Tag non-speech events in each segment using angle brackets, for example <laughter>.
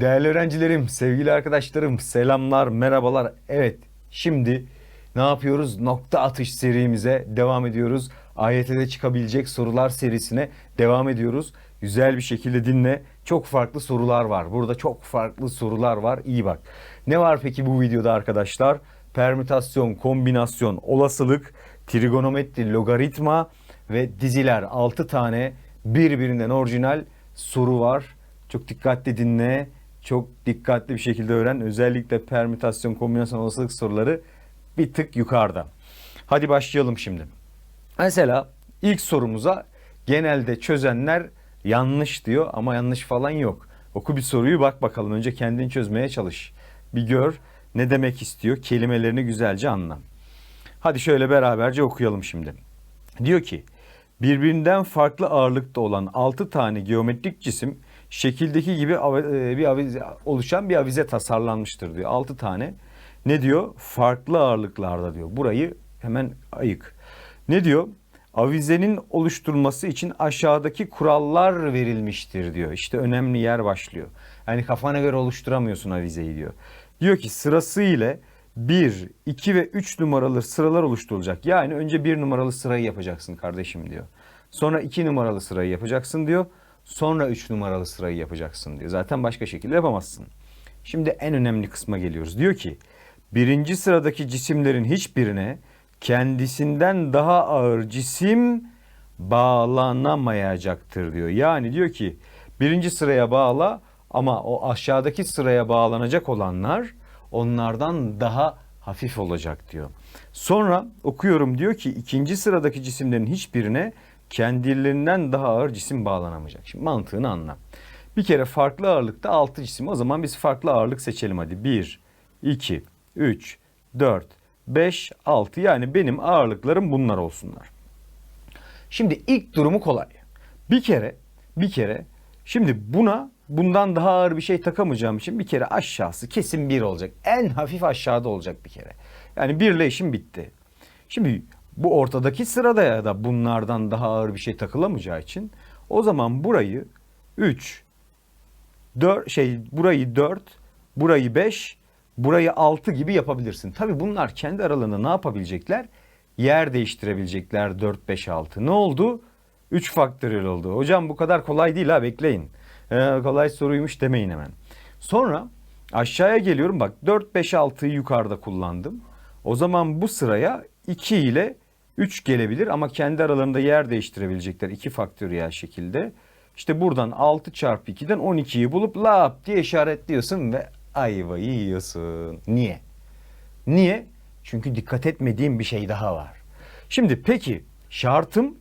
Değerli öğrencilerim, sevgili arkadaşlarım, selamlar, merhabalar. Evet, şimdi ne yapıyoruz? Nokta atış serimize devam ediyoruz. AYT'de çıkabilecek sorular serisine devam ediyoruz. Güzel bir şekilde dinle. Çok farklı sorular var. Burada çok farklı sorular var. İyi bak. Ne var peki bu videoda arkadaşlar? Permütasyon, kombinasyon, olasılık, trigonometri, logaritma ve diziler. 6 tane birbirinden orijinal soru var. Çok dikkatli dinle. Çok dikkatli bir şekilde öğren. Özellikle permütasyon, kombinasyon, olasılık soruları bir tık yukarıda. Hadi başlayalım şimdi. Mesela ilk sorumuza genelde çözenler yanlış diyor ama yanlış falan yok. Oku bir soruyu bak bakalım. Önce kendini çözmeye çalış. Bir gör ne demek istiyor. Kelimelerini güzelce anla. Hadi şöyle beraberce okuyalım şimdi. Diyor ki birbirinden farklı ağırlıkta olan 6 tane geometrik cisim şekildeki gibi e, bir avize, oluşan bir avize tasarlanmıştır diyor. 6 tane. Ne diyor? Farklı ağırlıklarda diyor. Burayı hemen ayık. Ne diyor? Avizenin oluşturulması için aşağıdaki kurallar verilmiştir diyor. İşte önemli yer başlıyor. Yani kafana göre oluşturamıyorsun avizeyi diyor. Diyor ki sırası ile 1, 2 ve 3 numaralı sıralar oluşturulacak. Yani önce 1 numaralı sırayı yapacaksın kardeşim diyor. Sonra 2 numaralı sırayı yapacaksın diyor. Sonra 3 numaralı sırayı yapacaksın diyor. Zaten başka şekilde yapamazsın. Şimdi en önemli kısma geliyoruz. Diyor ki birinci sıradaki cisimlerin hiçbirine kendisinden daha ağır cisim bağlanamayacaktır diyor. Yani diyor ki birinci sıraya bağla ama o aşağıdaki sıraya bağlanacak olanlar onlardan daha hafif olacak diyor. Sonra okuyorum diyor ki ikinci sıradaki cisimlerin hiçbirine kendilerinden daha ağır cisim bağlanamayacak. Şimdi mantığını anla. Bir kere farklı ağırlıkta 6 cisim. O zaman biz farklı ağırlık seçelim hadi. 1, 2, 3, 4, 5, 6. Yani benim ağırlıklarım bunlar olsunlar. Şimdi ilk durumu kolay. Bir kere, bir kere şimdi buna bundan daha ağır bir şey takamayacağım için bir kere aşağısı kesin 1 olacak. En hafif aşağıda olacak bir kere. Yani birle işim bitti. Şimdi bu ortadaki sırada ya da bunlardan daha ağır bir şey takılamayacağı için o zaman burayı 3 4 şey burayı 4, burayı 5, burayı 6 gibi yapabilirsin. Tabii bunlar kendi aralarında ne yapabilecekler? Yer değiştirebilecekler 4 5 6. Ne oldu? 3 faktöriyel oldu. Hocam bu kadar kolay değil ha bekleyin. Ee, kolay soruymuş demeyin hemen. Sonra aşağıya geliyorum bak 4 5 6'yı yukarıda kullandım. O zaman bu sıraya 2 ile 3 gelebilir ama kendi aralarında yer değiştirebilecekler 2 faktöriyel şekilde. İşte buradan 6 çarpı 2'den 12'yi bulup lap diye işaretliyorsun ve ayvayı yiyorsun. Niye? Niye? Çünkü dikkat etmediğim bir şey daha var. Şimdi peki şartım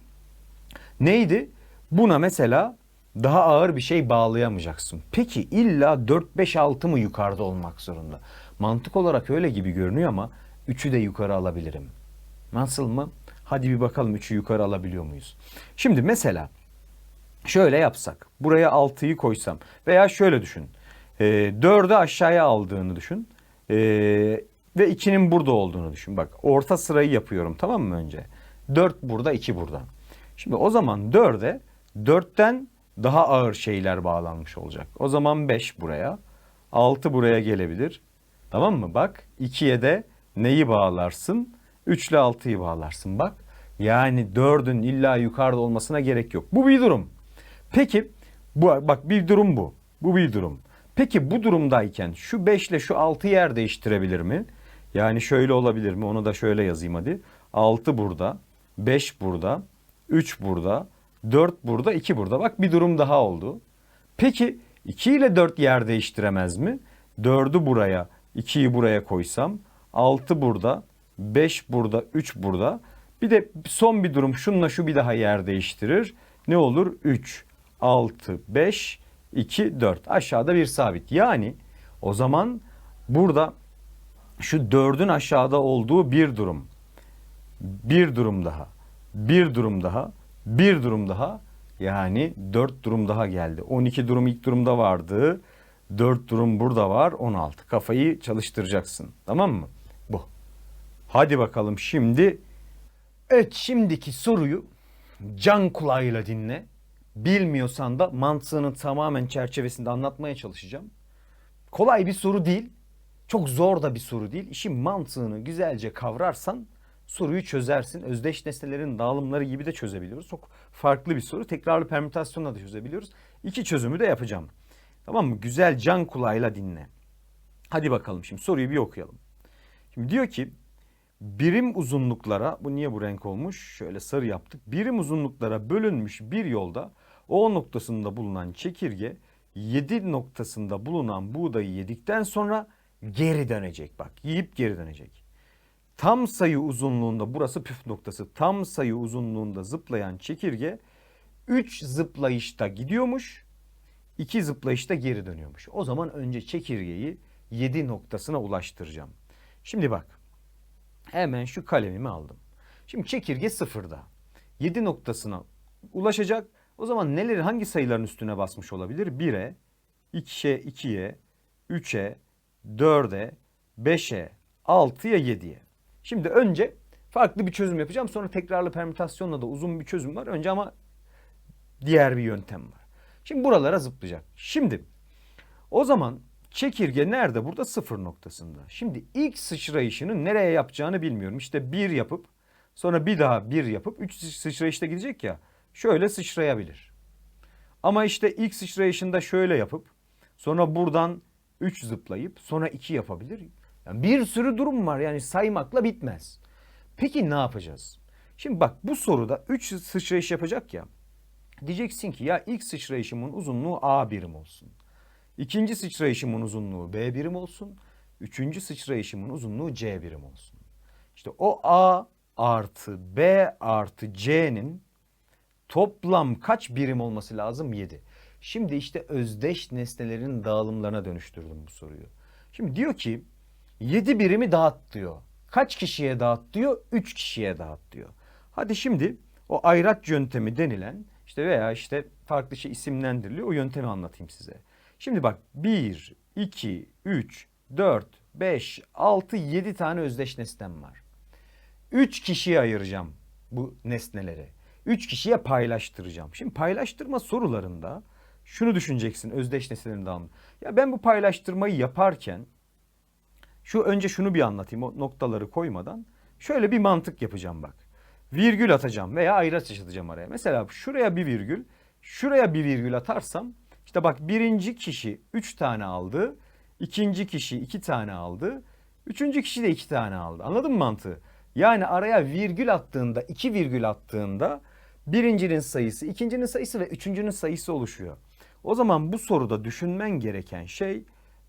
neydi? Buna mesela daha ağır bir şey bağlayamayacaksın. Peki illa 4 5 6 mı yukarıda olmak zorunda? Mantık olarak öyle gibi görünüyor ama 3'ü de yukarı alabilirim. Nasıl mı? Hadi bir bakalım 3'ü yukarı alabiliyor muyuz? Şimdi mesela şöyle yapsak. Buraya 6'yı koysam veya şöyle düşün. E, 4'ü aşağıya aldığını düşün. E, ve 2'nin burada olduğunu düşün. Bak orta sırayı yapıyorum tamam mı önce? 4 burada 2 burada. Şimdi o zaman 4'e 4'ten daha ağır şeyler bağlanmış olacak. O zaman 5 buraya. 6 buraya gelebilir. Tamam mı? Bak 2'ye de neyi bağlarsın? 3 ile 6'yı bağlarsın bak. Yani 4'ün illa yukarıda olmasına gerek yok. Bu bir durum. Peki bu bak bir durum bu. Bu bir durum. Peki bu durumdayken şu 5 ile şu 6 yer değiştirebilir mi? Yani şöyle olabilir mi? Onu da şöyle yazayım hadi. 6 burada, 5 burada, 3 burada, 4 burada, 2 burada. Bak bir durum daha oldu. Peki 2 ile 4 yer değiştiremez mi? 4'ü buraya, 2'yi buraya koysam, 6 burada, 5 burada, 3 burada. Bir de son bir durum şunla şu bir daha yer değiştirir. Ne olur? 3, 6, 5, 2, 4. Aşağıda bir sabit. Yani o zaman burada şu 4'ün aşağıda olduğu bir durum. Bir durum daha. Bir durum daha. Bir durum daha. Yani 4 durum daha geldi. 12 durum ilk durumda vardı. 4 durum burada var. 16. Kafayı çalıştıracaksın. Tamam mı? Hadi bakalım şimdi. Evet şimdiki soruyu can kulağıyla dinle. Bilmiyorsan da mantığını tamamen çerçevesinde anlatmaya çalışacağım. kolay bir soru değil. Çok zor da bir soru değil. İşin mantığını güzelce kavrarsan soruyu çözersin. Özdeş nesnelerin dağılımları gibi de çözebiliyoruz. Çok farklı bir soru. Tekrarlı permütasyonla da çözebiliyoruz. İki çözümü de yapacağım. Tamam mı? Güzel can kulağıyla dinle. Hadi bakalım şimdi soruyu bir okuyalım. Şimdi diyor ki birim uzunluklara bu niye bu renk olmuş? Şöyle sarı yaptık. Birim uzunluklara bölünmüş bir yolda O noktasında bulunan çekirge 7 noktasında bulunan buğdayı yedikten sonra geri dönecek. Bak yiyip geri dönecek. Tam sayı uzunluğunda burası püf noktası. Tam sayı uzunluğunda zıplayan çekirge 3 zıplayışta gidiyormuş. 2 zıplayışta geri dönüyormuş. O zaman önce çekirgeyi 7 noktasına ulaştıracağım. Şimdi bak. Hemen şu kalemimi aldım. Şimdi çekirge sıfırda. 7 noktasına ulaşacak. O zaman neleri hangi sayıların üstüne basmış olabilir? 1'e, 2'ye, 2'ye, 3'e, 4'e, 5'e, 6'ya, 7'ye. Şimdi önce farklı bir çözüm yapacağım. Sonra tekrarlı permütasyonla da uzun bir çözüm var. Önce ama diğer bir yöntem var. Şimdi buralara zıplayacak. Şimdi o zaman çekirge nerede? Burada sıfır noktasında. Şimdi ilk sıçrayışını nereye yapacağını bilmiyorum. İşte bir yapıp sonra bir daha bir yapıp üç sıçrayışta gidecek ya. Şöyle sıçrayabilir. Ama işte ilk sıçrayışında şöyle yapıp sonra buradan 3 zıplayıp sonra 2 yapabilir. Yani bir sürü durum var yani saymakla bitmez. Peki ne yapacağız? Şimdi bak bu soruda 3 sıçrayış yapacak ya. Diyeceksin ki ya ilk sıçrayışımın uzunluğu A birim olsun. İkinci sıçrayışımın uzunluğu B birim olsun. Üçüncü sıçrayışımın uzunluğu C birim olsun. İşte o A artı B artı C'nin toplam kaç birim olması lazım? 7. Şimdi işte özdeş nesnelerin dağılımlarına dönüştürdüm bu soruyu. Şimdi diyor ki 7 birimi dağıt diyor. Kaç kişiye dağıt diyor? 3 kişiye dağıt diyor. Hadi şimdi o ayraç yöntemi denilen işte veya işte farklı şey isimlendiriliyor. O yöntemi anlatayım size. Şimdi bak 1, 2, 3, 4, 5, 6, 7 tane özdeş nesnem var. 3 kişiye ayıracağım bu nesneleri. 3 kişiye paylaştıracağım. Şimdi paylaştırma sorularında şunu düşüneceksin özdeş nesnelerin dağılımı. Ya ben bu paylaştırmayı yaparken şu önce şunu bir anlatayım o noktaları koymadan. Şöyle bir mantık yapacağım bak. Virgül atacağım veya ayraç atacağım araya. Mesela şuraya bir virgül, şuraya bir virgül atarsam işte bak birinci kişi 3 tane aldı. ikinci kişi 2 tane aldı. Üçüncü kişi de 2 tane aldı. Anladın mı mantığı? Yani araya virgül attığında, iki virgül attığında birincinin sayısı, ikincinin sayısı ve üçüncünün sayısı oluşuyor. O zaman bu soruda düşünmen gereken şey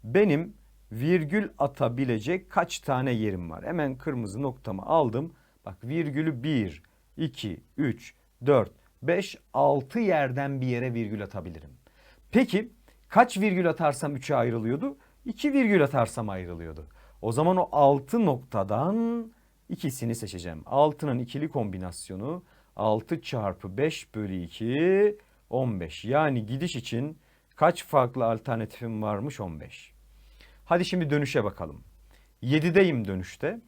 benim virgül atabilecek kaç tane yerim var? Hemen kırmızı noktamı aldım. Bak virgülü 1, 2, 3, 4, 5, 6 yerden bir yere virgül atabilirim. Peki kaç virgül atarsam 3'e ayrılıyordu? 2 virgül atarsam ayrılıyordu. O zaman o 6 noktadan ikisini seçeceğim. 6'nın ikili kombinasyonu 6 çarpı 5 bölü 2 15. Yani gidiş için kaç farklı alternatifim varmış 15. Hadi şimdi dönüşe bakalım. 7'deyim dönüşte.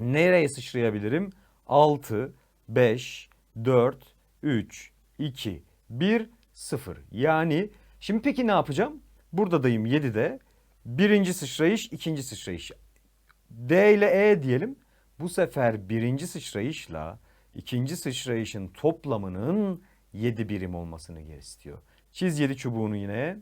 Nereye sıçrayabilirim? 6, 5, 4, 3, 2, 1, 0. Yani şimdi peki ne yapacağım? Buradadayım 7'de. Birinci sıçrayış, ikinci sıçrayış. D ile E diyelim. Bu sefer birinci sıçrayışla ikinci sıçrayışın toplamının 7 birim olmasını istiyor. Çiz 7 çubuğunu yine.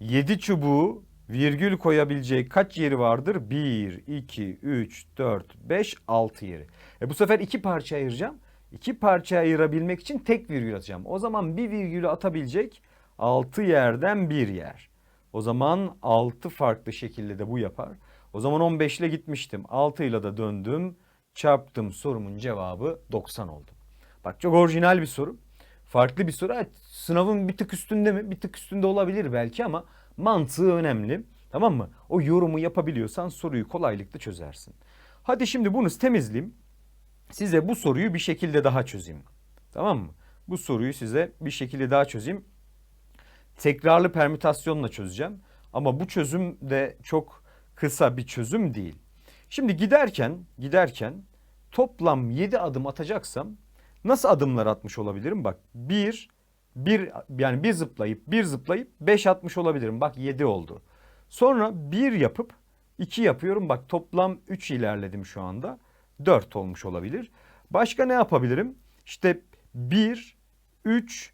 7 çubuğu virgül koyabileceği kaç yeri vardır? 1, 2, 3, 4, 5, 6 yeri. E bu sefer iki parça ayıracağım. İki parça ayırabilmek için tek virgül atacağım. O zaman bir virgülü atabilecek 6 yerden bir yer. O zaman 6 farklı şekilde de bu yapar. O zaman 15 ile gitmiştim. 6 ile de döndüm. Çarptım sorumun cevabı 90 oldu. Bak çok orijinal bir soru. Farklı bir soru. Sınavın bir tık üstünde mi? Bir tık üstünde olabilir belki ama mantığı önemli. Tamam mı? O yorumu yapabiliyorsan soruyu kolaylıkla çözersin. Hadi şimdi bunu temizleyeyim. Size bu soruyu bir şekilde daha çözeyim. Tamam mı? Bu soruyu size bir şekilde daha çözeyim. Tekrarlı permütasyonla çözeceğim. Ama bu çözüm de çok kısa bir çözüm değil. Şimdi giderken giderken toplam 7 adım atacaksam nasıl adımlar atmış olabilirim? Bak 1, bir yani bir zıplayıp bir zıplayıp 5 atmış olabilirim. Bak 7 oldu. Sonra 1 yapıp 2 yapıyorum. Bak toplam 3 ilerledim şu anda. 4 olmuş olabilir. Başka ne yapabilirim? İşte 1, 3,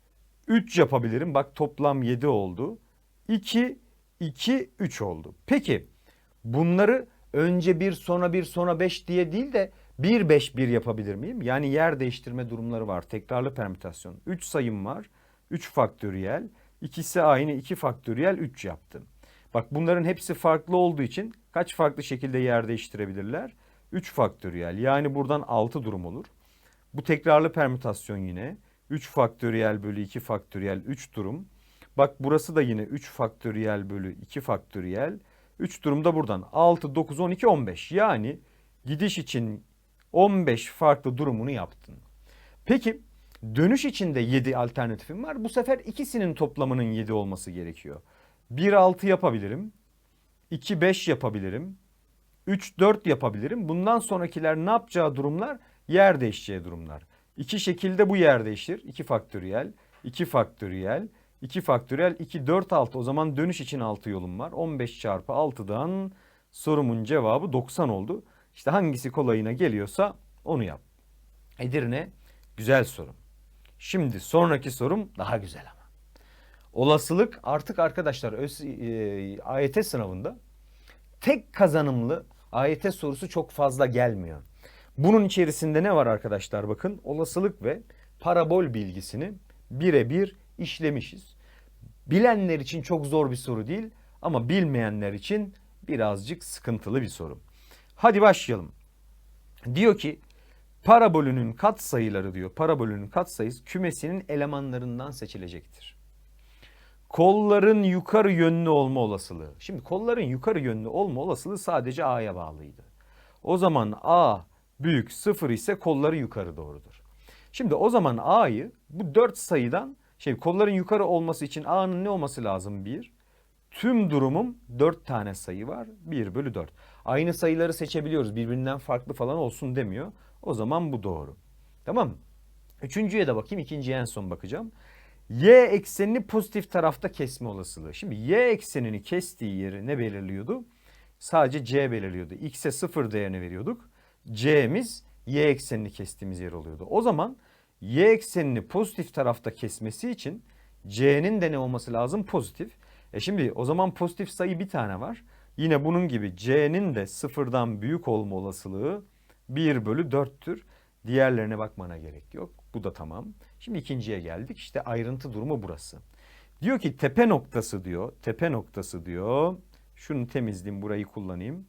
3 yapabilirim. Bak toplam 7 oldu. 2, 2, 3 oldu. Peki bunları önce 1 sonra 1 sonra 5 diye değil de 1 5 1 yapabilir miyim? Yani yer değiştirme durumları var. Tekrarlı permütasyon. 3 sayım var. 3 faktöriyel. İkisi aynı 2 faktöriyel 3 yaptım. Bak bunların hepsi farklı olduğu için kaç farklı şekilde yer değiştirebilirler? 3 faktöriyel. Yani buradan 6 durum olur. Bu tekrarlı permütasyon yine. 3 faktöriyel bölü 2 faktöriyel 3 durum. Bak burası da yine 3 faktöriyel bölü 2 faktöriyel. 3 durumda buradan 6, 9, 12, 15. Yani gidiş için 15 farklı durumunu yaptın. Peki dönüş için de 7 alternatifim var. Bu sefer ikisinin toplamının 7 olması gerekiyor. 1, 6 yapabilirim. 2, 5 yapabilirim. 3, 4 yapabilirim. Bundan sonrakiler ne yapacağı durumlar? Yer değişeceği durumlar. İki şekilde bu yer değişir. 2 faktöriyel, 2 faktöriyel, 2 faktöriyel, 2, 4, 6. O zaman dönüş için 6 yolum var. 15 çarpı 6'dan sorumun cevabı 90 oldu. İşte hangisi kolayına geliyorsa onu yap. Edirne güzel soru. Şimdi sonraki sorum daha güzel ama. Olasılık artık arkadaşlar ÖS, e, AYT sınavında tek kazanımlı AYT sorusu çok fazla gelmiyor. Bunun içerisinde ne var arkadaşlar bakın olasılık ve parabol bilgisini birebir işlemişiz. Bilenler için çok zor bir soru değil ama bilmeyenler için birazcık sıkıntılı bir soru. Hadi başlayalım. Diyor ki parabolünün katsayıları diyor. Parabolünün katsayısı kümesinin elemanlarından seçilecektir. Kolların yukarı yönlü olma olasılığı. Şimdi kolların yukarı yönlü olma olasılığı sadece A'ya bağlıydı. O zaman A büyük sıfır ise kolları yukarı doğrudur. Şimdi o zaman A'yı bu dört sayıdan şey kolların yukarı olması için A'nın ne olması lazım? Bir. Tüm durumum 4 tane sayı var. 1 bölü 4. Aynı sayıları seçebiliyoruz. Birbirinden farklı falan olsun demiyor. O zaman bu doğru. Tamam mı? Üçüncüye de bakayım. İkinciye en son bakacağım. Y eksenini pozitif tarafta kesme olasılığı. Şimdi y eksenini kestiği yeri ne belirliyordu? Sadece c belirliyordu. X'e 0 değerini veriyorduk. C'miz y eksenini kestiğimiz yer oluyordu. O zaman y eksenini pozitif tarafta kesmesi için c'nin de ne olması lazım? Pozitif. E şimdi o zaman pozitif sayı bir tane var. Yine bunun gibi c'nin de sıfırdan büyük olma olasılığı 1 bölü 4'tür. Diğerlerine bakmana gerek yok. Bu da tamam. Şimdi ikinciye geldik. İşte ayrıntı durumu burası. Diyor ki tepe noktası diyor. Tepe noktası diyor. Şunu temizleyeyim burayı kullanayım.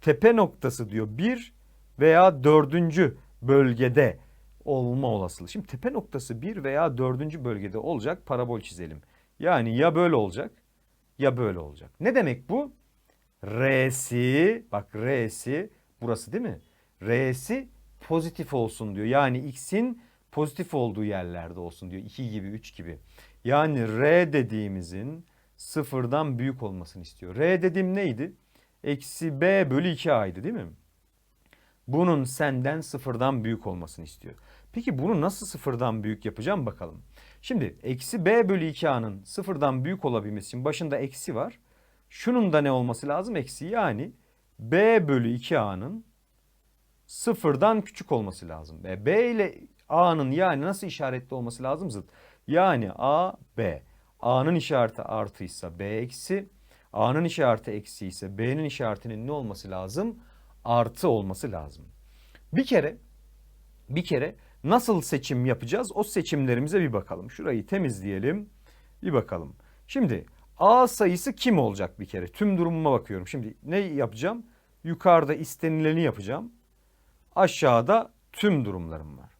Tepe noktası diyor bir veya dördüncü bölgede olma olasılığı. Şimdi tepe noktası bir veya dördüncü bölgede olacak parabol çizelim. Yani ya böyle olacak ya böyle olacak. Ne demek bu? R'si bak R'si burası değil mi? R'si pozitif olsun diyor. Yani x'in pozitif olduğu yerlerde olsun diyor. 2 gibi 3 gibi. Yani R dediğimizin sıfırdan büyük olmasını istiyor. R dediğim neydi? Eksi B bölü 2A'ydı değil mi? Bunun senden sıfırdan büyük olmasını istiyor. Peki bunu nasıl sıfırdan büyük yapacağım bakalım. Şimdi eksi b bölü 2a'nın sıfırdan büyük olabilmesi için başında eksi var. Şunun da ne olması lazım? Eksi yani b bölü 2a'nın sıfırdan küçük olması lazım. E, b ile a'nın yani nasıl işaretli olması lazım? Zıt. Yani a, b. a'nın işareti artıysa b eksi. a'nın işareti eksi ise b'nin işaretinin ne olması lazım? Artı olması lazım. Bir kere bir kere nasıl seçim yapacağız? O seçimlerimize bir bakalım. Şurayı temizleyelim. Bir bakalım. Şimdi A sayısı kim olacak bir kere? Tüm durumuma bakıyorum. Şimdi ne yapacağım? Yukarıda istenileni yapacağım. Aşağıda tüm durumlarım var.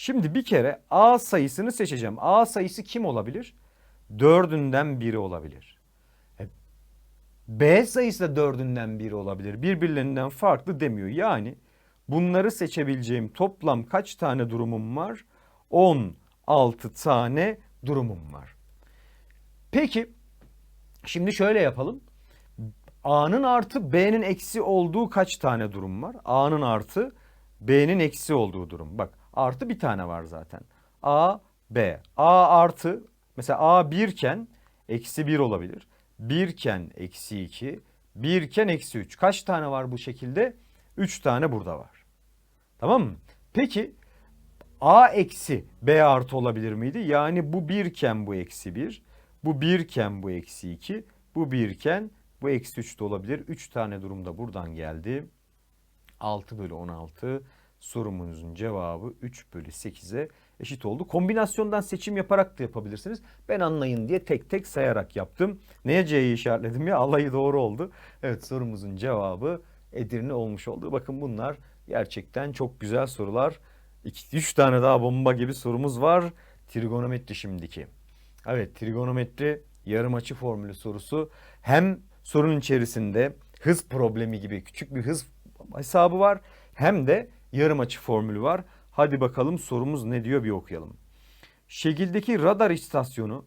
Şimdi bir kere A sayısını seçeceğim. A sayısı kim olabilir? Dördünden biri olabilir. E, B sayısı da dördünden biri olabilir. Birbirlerinden farklı demiyor. Yani bunları seçebileceğim toplam kaç tane durumum var? 16 tane durumum var. Peki şimdi şöyle yapalım. A'nın artı B'nin eksi olduğu kaç tane durum var? A'nın artı B'nin eksi olduğu durum. Bak artı bir tane var zaten. A B. A artı mesela A 1 iken eksi 1 olabilir. 1 iken eksi 2. 1 iken eksi 3. Kaç tane var bu şekilde? 3 tane burada var. Tamam mı? Peki A eksi B artı olabilir miydi? Yani bu 1 iken bu eksi 1. Bu 1 iken bu eksi 2. Bu 1 iken bu eksi 3 de olabilir. 3 tane durumda buradan geldi. 6 bölü 16 sorumuzun cevabı 3 bölü 8'e eşit oldu. Kombinasyondan seçim yaparak da yapabilirsiniz. Ben anlayın diye tek tek sayarak yaptım. Neye C'yi işaretledim ya? Alayı doğru oldu. Evet sorumuzun cevabı Edirne olmuş oldu. Bakın bunlar gerçekten çok güzel sorular. 2-3 tane daha bomba gibi sorumuz var. Trigonometri şimdiki. Evet trigonometri yarım açı formülü sorusu. Hem sorunun içerisinde hız problemi gibi küçük bir hız hesabı var. Hem de yarım açı formülü var. Hadi bakalım sorumuz ne diyor bir okuyalım. Şekildeki radar istasyonu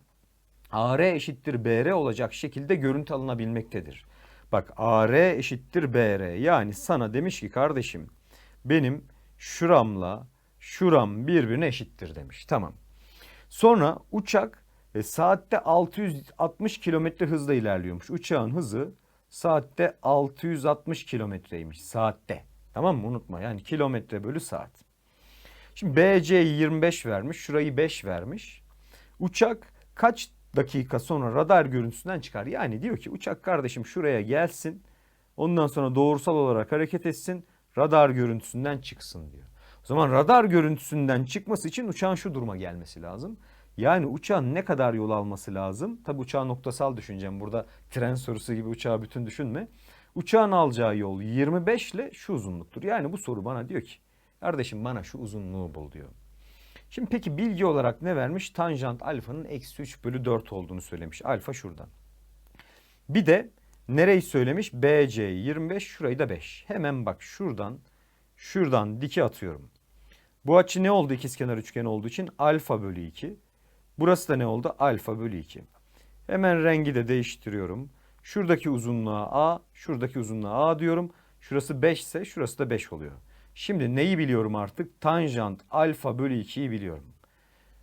AR eşittir BR olacak şekilde görüntü alınabilmektedir. Bak AR eşittir BR yani sana demiş ki kardeşim benim şuramla şuram birbirine eşittir demiş. Tamam. Sonra uçak e, saatte 660 kilometre hızla ilerliyormuş. Uçağın hızı saatte 660 kilometreymiş saatte. Tamam mı? Unutma yani kilometre bölü saat. Şimdi BC'yi 25 vermiş. Şurayı 5 vermiş. Uçak kaç dakika sonra radar görüntüsünden çıkar? Yani diyor ki uçak kardeşim şuraya gelsin. Ondan sonra doğrusal olarak hareket etsin. Radar görüntüsünden çıksın diyor. O zaman radar görüntüsünden çıkması için uçağın şu duruma gelmesi lazım. Yani uçağın ne kadar yol alması lazım? Tabi uçağı noktasal düşüneceğim. Burada tren sorusu gibi uçağı bütün düşünme. Uçağın alacağı yol 25 ile şu uzunluktur. Yani bu soru bana diyor ki kardeşim bana şu uzunluğu bul diyor. Şimdi peki bilgi olarak ne vermiş? Tanjant alfanın eksi 3 bölü 4 olduğunu söylemiş. Alfa şuradan. Bir de nereyi söylemiş? BC 25 şurayı da 5. Hemen bak şuradan şuradan diki atıyorum. Bu açı ne oldu ikizkenar üçgen olduğu için? Alfa bölü 2. Burası da ne oldu? Alfa bölü 2. Hemen rengi de değiştiriyorum. Şuradaki uzunluğa A, şuradaki uzunluğa A diyorum. Şurası 5 ise şurası da 5 oluyor. Şimdi neyi biliyorum artık? Tanjant alfa bölü 2'yi biliyorum.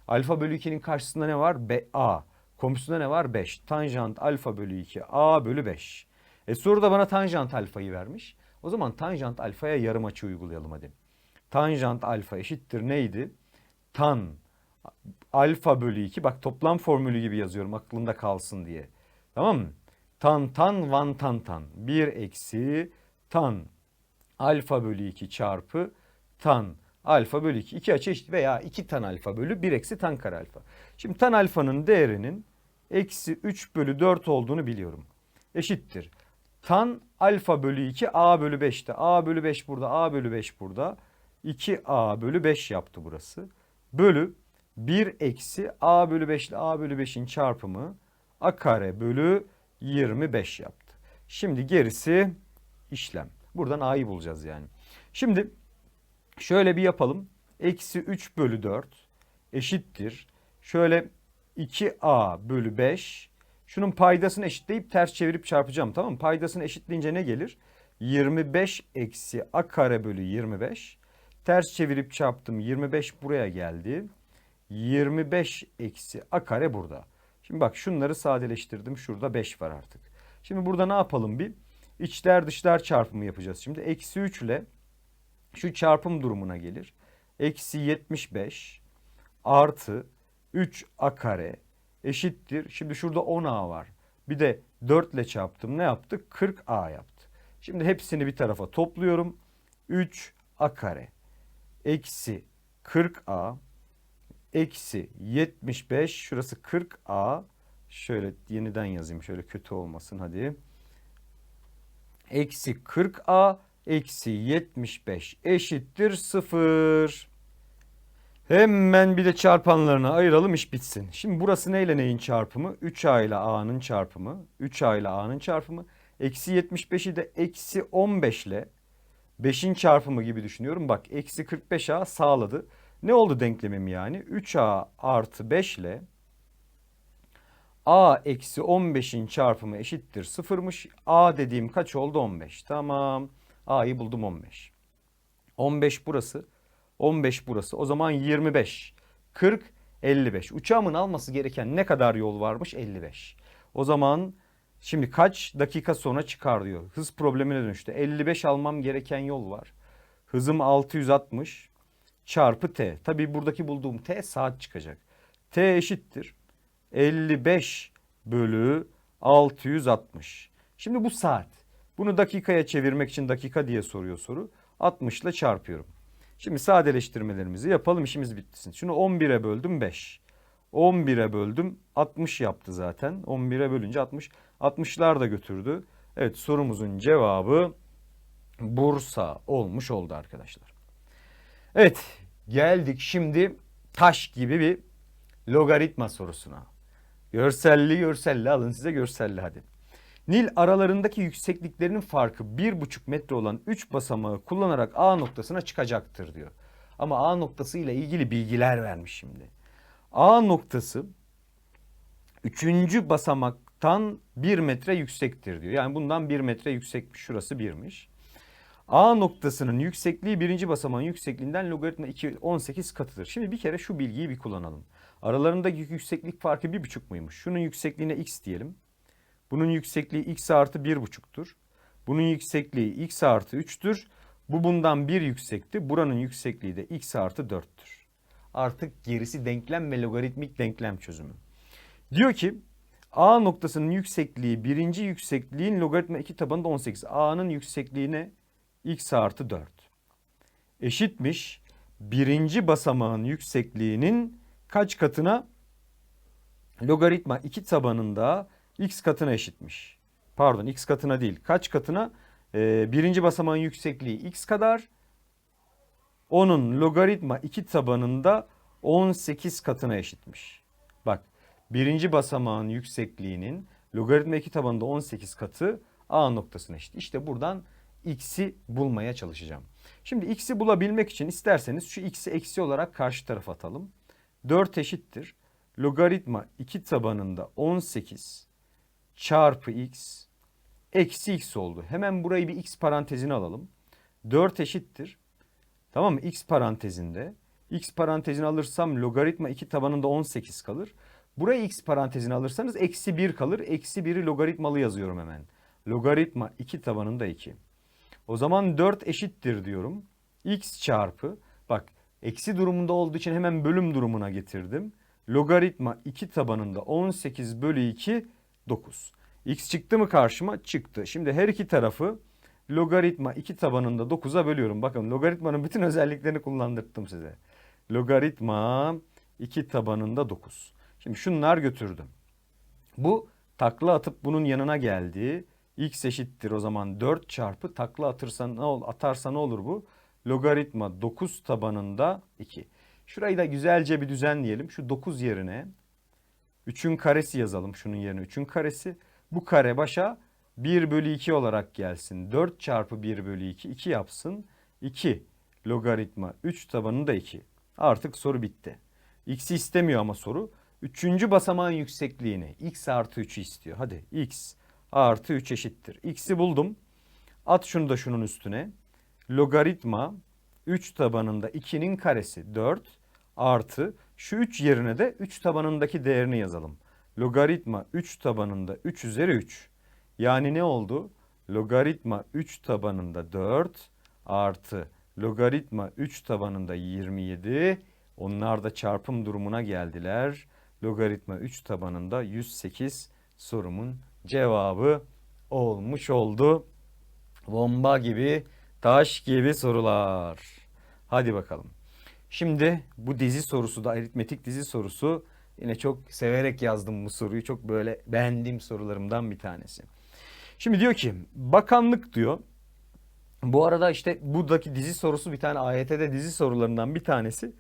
Alfa bölü 2'nin karşısında ne var? B, A. Komşusunda ne var? 5. Tanjant alfa bölü 2 A bölü 5. E soruda bana tanjant alfayı vermiş. O zaman tanjant alfaya yarım açı uygulayalım hadi. Tanjant alfa eşittir neydi? Tan alfa bölü 2. Bak toplam formülü gibi yazıyorum aklında kalsın diye. Tamam mı? Tan tan van tan tan. 1 eksi tan alfa bölü 2 çarpı tan alfa bölü 2. İki açı eşit veya 2 tan alfa bölü 1 eksi tan kare alfa. Şimdi tan alfanın değerinin eksi 3 bölü 4 olduğunu biliyorum. Eşittir. Tan alfa bölü 2 a bölü 5'te. a bölü 5 burada a bölü 5 burada. 2a bölü 5 yaptı burası. Bölü 1 eksi a bölü 5 ile a bölü 5'in çarpımı a kare bölü 25 yaptı. Şimdi gerisi işlem. Buradan a'yı bulacağız yani. Şimdi şöyle bir yapalım. Eksi 3 bölü 4 eşittir. Şöyle 2a bölü 5. Şunun paydasını eşitleyip ters çevirip çarpacağım tamam mı? Paydasını eşitleyince ne gelir? 25 eksi a kare bölü 25. Ters çevirip çarptım 25 buraya geldi. 25 eksi a kare burada. Şimdi bak şunları sadeleştirdim. Şurada 5 var artık. Şimdi burada ne yapalım bir? İçler dışlar çarpımı yapacağız. Şimdi eksi 3 ile şu çarpım durumuna gelir. Eksi 75 artı 3 a kare eşittir. Şimdi şurada 10a var. Bir de 4 ile çarptım. Ne yaptı? 40a yaptı. Şimdi hepsini bir tarafa topluyorum. 3 a kare eksi 40a eksi 75 şurası 40a şöyle yeniden yazayım şöyle kötü olmasın hadi. Eksi 40a eksi 75 eşittir 0 hemen bir de çarpanlarına ayıralım iş bitsin. Şimdi burası neyle neyin çarpımı? 3a ile a'nın çarpımı. 3a ile a'nın çarpımı. Eksi 75'i de eksi 15 ile 5'in çarpımı gibi düşünüyorum. Bak eksi 45a sağladı ne oldu denklemim yani? 3a artı 5 ile a eksi 15'in çarpımı eşittir sıfırmış. a dediğim kaç oldu? 15. Tamam. a'yı buldum 15. 15 burası. 15 burası. O zaman 25. 40 55. Uçağımın alması gereken ne kadar yol varmış? 55. O zaman şimdi kaç dakika sonra çıkar diyor. Hız problemine dönüştü. 55 almam gereken yol var. Hızım 660 çarpı t. Tabii buradaki bulduğum t saat çıkacak. t eşittir 55 bölü 660. Şimdi bu saat. Bunu dakikaya çevirmek için dakika diye soruyor soru. 60 ile çarpıyorum. Şimdi sadeleştirmelerimizi yapalım işimiz bitsin. Şunu 11'e böldüm 5. 11'e böldüm 60 yaptı zaten. 11'e bölünce 60. 60'lar da götürdü. Evet sorumuzun cevabı Bursa olmuş oldu arkadaşlar. Evet geldik şimdi taş gibi bir logaritma sorusuna. Görselli görselli alın size görselli hadi. Nil aralarındaki yüksekliklerinin farkı 1,5 metre olan 3 basamağı kullanarak A noktasına çıkacaktır diyor. Ama A noktası ile ilgili bilgiler vermiş şimdi. A noktası 3. basamaktan 1 metre yüksektir diyor. Yani bundan 1 metre yüksekmiş. Şurası 1'miş. A noktasının yüksekliği birinci basamağın yüksekliğinden logaritma 2 18 katıdır. Şimdi bir kere şu bilgiyi bir kullanalım. Aralarındaki yükseklik farkı 1,5 muymuş? Şunun yüksekliğine x diyelim. Bunun yüksekliği x artı 1,5'tur. Bunun yüksekliği x artı 3'tür. Bu bundan 1 yüksekti. Buranın yüksekliği de x artı 4'tür. Artık gerisi denklem ve logaritmik denklem çözümü. Diyor ki A noktasının yüksekliği birinci yüksekliğin logaritma 2 tabanında 18. A'nın yüksekliğine x artı 4. Eşitmiş birinci basamağın yüksekliğinin kaç katına? Logaritma 2 tabanında x katına eşitmiş. Pardon x katına değil. Kaç katına? Ee, birinci basamağın yüksekliği x kadar. Onun logaritma 2 tabanında 18 katına eşitmiş. Bak birinci basamağın yüksekliğinin logaritma 2 tabanında 18 katı a noktasına eşit. İşte buradan x'i bulmaya çalışacağım. Şimdi x'i bulabilmek için isterseniz şu x'i eksi olarak karşı tarafa atalım. 4 eşittir. Logaritma 2 tabanında 18 çarpı x eksi x oldu. Hemen burayı bir x parantezine alalım. 4 eşittir. Tamam mı? x parantezinde. x parantezini alırsam logaritma 2 tabanında 18 kalır. Burayı x parantezine alırsanız eksi 1 kalır. Eksi 1'i logaritmalı yazıyorum hemen. Logaritma 2 tabanında 2. O zaman 4 eşittir diyorum. x çarpı bak eksi durumunda olduğu için hemen bölüm durumuna getirdim. Logaritma 2 tabanında 18 bölü 2 9. X çıktı mı karşıma? Çıktı. Şimdi her iki tarafı logaritma 2 tabanında 9'a bölüyorum. Bakın logaritmanın bütün özelliklerini kullandırdım size. Logaritma 2 tabanında 9. Şimdi şunlar götürdüm. Bu takla atıp bunun yanına geldi. X eşittir o zaman 4 çarpı takla atırsa ne ol atarsa ne olur bu? Logaritma 9 tabanında 2. Şurayı da güzelce bir düzenleyelim. Şu 9 yerine 3'ün karesi yazalım şunun yerine 3'ün karesi. Bu kare başa 1 bölü 2 olarak gelsin. 4 çarpı 1 bölü 2 2 yapsın. 2 logaritma 3 tabanında 2. Artık soru bitti. X'i istemiyor ama soru. Üçüncü basamağın yüksekliğini x artı 3'ü istiyor. Hadi x artı 3 eşittir. X'i buldum. At şunu da şunun üstüne. Logaritma 3 tabanında 2'nin karesi 4 artı şu 3 yerine de 3 tabanındaki değerini yazalım. Logaritma 3 tabanında 3 üzeri 3. Yani ne oldu? Logaritma 3 tabanında 4 artı logaritma 3 tabanında 27. Onlar da çarpım durumuna geldiler. Logaritma 3 tabanında 108 sorumun cevabı olmuş oldu. Bomba gibi, taş gibi sorular. Hadi bakalım. Şimdi bu dizi sorusu da aritmetik dizi sorusu yine çok severek yazdım bu soruyu. Çok böyle beğendiğim sorularımdan bir tanesi. Şimdi diyor ki bakanlık diyor. Bu arada işte buradaki dizi sorusu bir tane AYT'de dizi sorularından bir tanesi.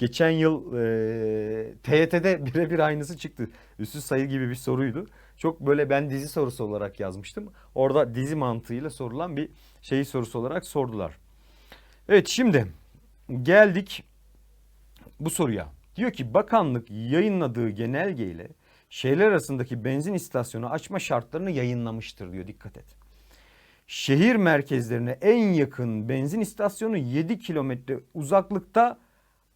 Geçen yıl e, TYT'de <laughs> birebir aynısı çıktı. Üstü sayı gibi bir soruydu. Çok böyle ben dizi sorusu olarak yazmıştım. Orada dizi mantığıyla sorulan bir şey sorusu olarak sordular. Evet şimdi geldik bu soruya. Diyor ki bakanlık yayınladığı genelgeyle şehirler arasındaki benzin istasyonu açma şartlarını yayınlamıştır diyor dikkat et. Şehir merkezlerine en yakın benzin istasyonu 7 kilometre uzaklıkta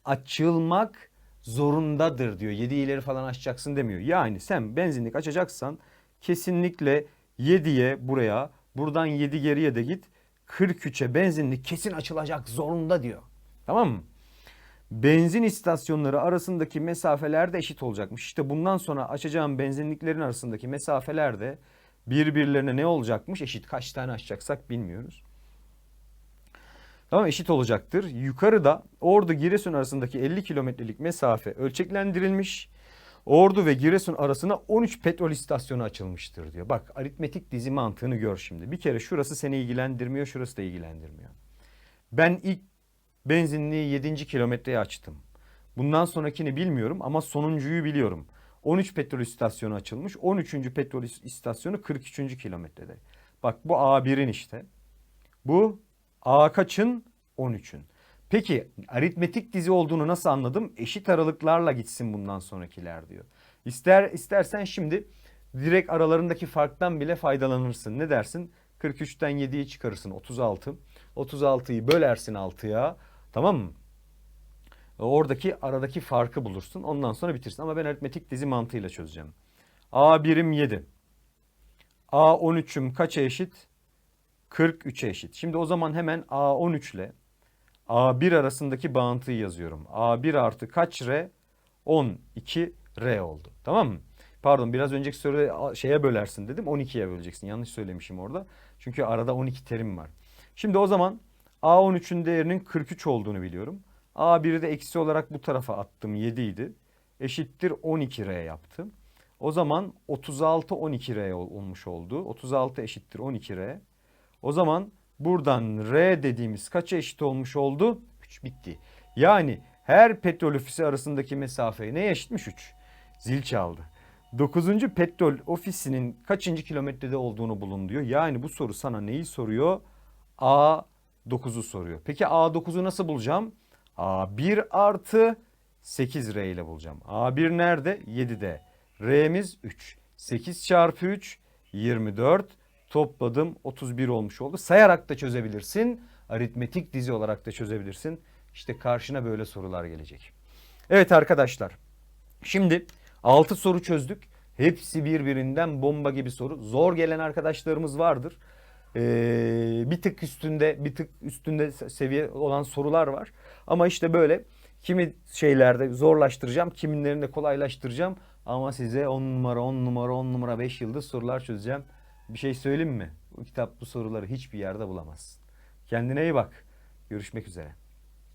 açılmak zorundadır diyor. 7 ileri falan açacaksın demiyor. Yani sen benzinlik açacaksan kesinlikle 7'ye buraya buradan 7 geriye de git 43'e benzinlik kesin açılacak zorunda diyor. Tamam mı? Benzin istasyonları arasındaki mesafeler de eşit olacakmış. İşte bundan sonra açacağım benzinliklerin arasındaki mesafeler de birbirlerine ne olacakmış? Eşit. Kaç tane açacaksak bilmiyoruz. Tamam eşit olacaktır. Yukarıda Ordu Giresun arasındaki 50 kilometrelik mesafe ölçeklendirilmiş. Ordu ve Giresun arasına 13 petrol istasyonu açılmıştır diyor. Bak aritmetik dizi mantığını gör şimdi. Bir kere şurası seni ilgilendirmiyor, şurası da ilgilendirmiyor. Ben ilk benzinliği 7. kilometreye açtım. Bundan sonrakini bilmiyorum ama sonuncuyu biliyorum. 13 petrol istasyonu açılmış. 13. petrol istasyonu 43. kilometrede. Bak bu A1'in işte. Bu A kaçın? 13'ün. Peki aritmetik dizi olduğunu nasıl anladım? Eşit aralıklarla gitsin bundan sonrakiler diyor. İster istersen şimdi direkt aralarındaki farktan bile faydalanırsın. Ne dersin? 43'ten 7'yi çıkarırsın 36. 36'yı bölersin 6'ya. Tamam mı? Oradaki aradaki farkı bulursun. Ondan sonra bitirsin. Ama ben aritmetik dizi mantığıyla çözeceğim. A birim 7. A 13'üm kaça eşit? 43'e eşit. Şimdi o zaman hemen A13 ile A1 arasındaki bağıntıyı yazıyorum. A1 artı kaç R? 12 R oldu. Tamam mı? Pardon biraz önceki soruda şeye bölersin dedim. 12'ye böleceksin. Yanlış söylemişim orada. Çünkü arada 12 terim var. Şimdi o zaman A13'ün değerinin 43 olduğunu biliyorum. A1'i de eksi olarak bu tarafa attım 7 idi. Eşittir 12R yaptım. O zaman 36 12R olmuş oldu. 36 eşittir 12R. O zaman buradan R dediğimiz kaça eşit olmuş oldu? 3 bitti. Yani her petrol ofisi arasındaki mesafe ne eşitmiş 3? Zil çaldı. 9. petrol ofisinin kaçıncı kilometrede olduğunu bulun diyor. Yani bu soru sana neyi soruyor? A9'u soruyor. Peki A9'u nasıl bulacağım? A1 artı 8R ile bulacağım. A1 nerede? 7'de. R'miz 3. 8 çarpı 3 24. Topladım 31 olmuş oldu. Sayarak da çözebilirsin. Aritmetik dizi olarak da çözebilirsin. İşte karşına böyle sorular gelecek. Evet arkadaşlar. Şimdi 6 soru çözdük. Hepsi birbirinden bomba gibi soru. Zor gelen arkadaşlarımız vardır. Ee, bir tık üstünde bir tık üstünde seviye olan sorular var. Ama işte böyle kimi şeylerde zorlaştıracağım, kimilerinde kolaylaştıracağım. Ama size 10 numara, 10 numara, 10 numara 5 yıldız sorular çözeceğim. Bir şey söyleyeyim mi? Bu kitap bu soruları hiçbir yerde bulamazsın. Kendine iyi bak. Görüşmek üzere.